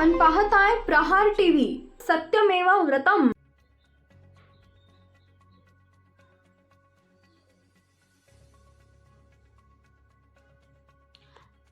पाहताय प्रहार टीव्ही. सत्यमेवा व्रतम.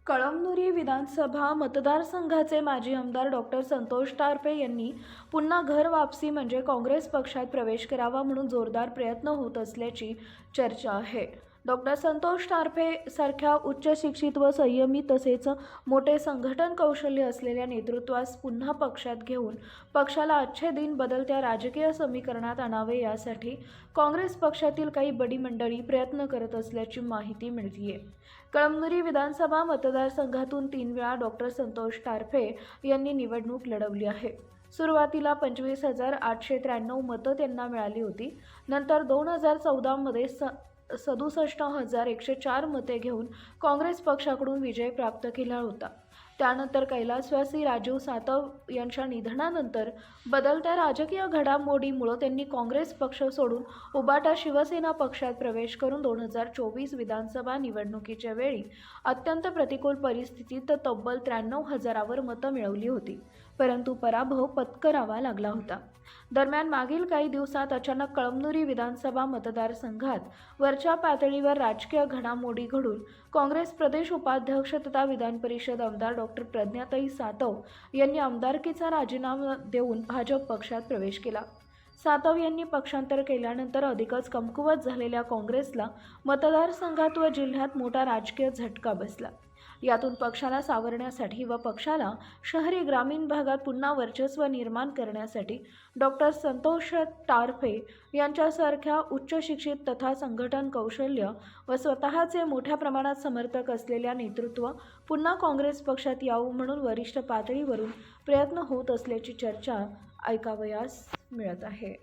कळमनुरी विधानसभा मतदारसंघाचे माजी आमदार डॉक्टर संतोष टारफे यांनी पुन्हा घर वापसी म्हणजे काँग्रेस पक्षात प्रवेश करावा म्हणून जोरदार प्रयत्न होत असल्याची चर्चा आहे. डॉक्टर संतोष टारफे सारख्या उच्च शिक्षित व संयमी तसेच मोठे संघटन कौशल्य असलेल्या नेतृत्वास पुन्हा पक्षात घेऊन पक्षाला अच्छे दिन बदलत्या राजकीय समीकरणात आणावे यासाठी काँग्रेस पक्षातील काही बडी मंडळी प्रयत्न करत असल्याची माहिती मिळतीये. कळमनुरी विधानसभा मतदारसंघातून तीन वेळा डॉक्टर संतोष टारफे यांनी निवडणूक लढवली आहे. सुरुवातीला पंचवीस हजार आठशे त्र्याण्णव मतं त्यांना मिळाली होती. नंतर दोन हजार चौदामध्ये स सदुसष्ट हजार एकशे चार मते घेऊन काँग्रेस पक्षाकडून विजय प्राप्त केला होता. त्यानंतर कैलासवासी राजीव सातव यांच्या निधनानंतर बदलत्या राजकीय घडामोडीमुळं त्यांनी काँग्रेस पक्ष सोडून उबाटा शिवसेना पक्षात प्रवेश करून दोन हजार चोवीस विधानसभा निवडणुकीच्या वेळी अत्यंत प्रतिकूल परिस्थितीत तब्बल त्र्याण्णव हजारावर मतं मिळवली होती. परंतु पराभव पत्करावा लागला होता. दरम्यान मागील काही दिवसात अचानक कळमनुरी विधानसभा मतदारसंघात वरच्या पातळीवर राजकीय घडामोडी घडून काँग्रेस प्रदेश उपाध्यक्ष तथा विधान परिषद आमदार डॉक्टर प्रज्ञाताई सातव यांनी आमदारकीचा राजीनामा देऊन भाजप पक्षात प्रवेश केला. सातव यांनी पक्षांतर केल्यानंतर अधिकच कमकुवत झालेल्या काँग्रेसला मतदारसंघात व जिल्ह्यात मोठा राजकीय झटका बसला. यातून पक्षाला सावरण्यासाठी व पक्षाला शहरी ग्रामीण भागात पुन्हा वर्चस्व निर्माण करण्यासाठी डॉक्टर संतोष टारफे यांच्यासारख्या उच्च शिक्षित तथा संघटन कौशल्य व स्वतःचे मोठ्या प्रमाणात समर्थक असलेल्या नेतृत्व पुन्हा काँग्रेस पक्षात यावं म्हणून वरिष्ठ पातळीवरून प्रयत्न होत असल्याची चर्चा ऐकावयास मिळत आहे.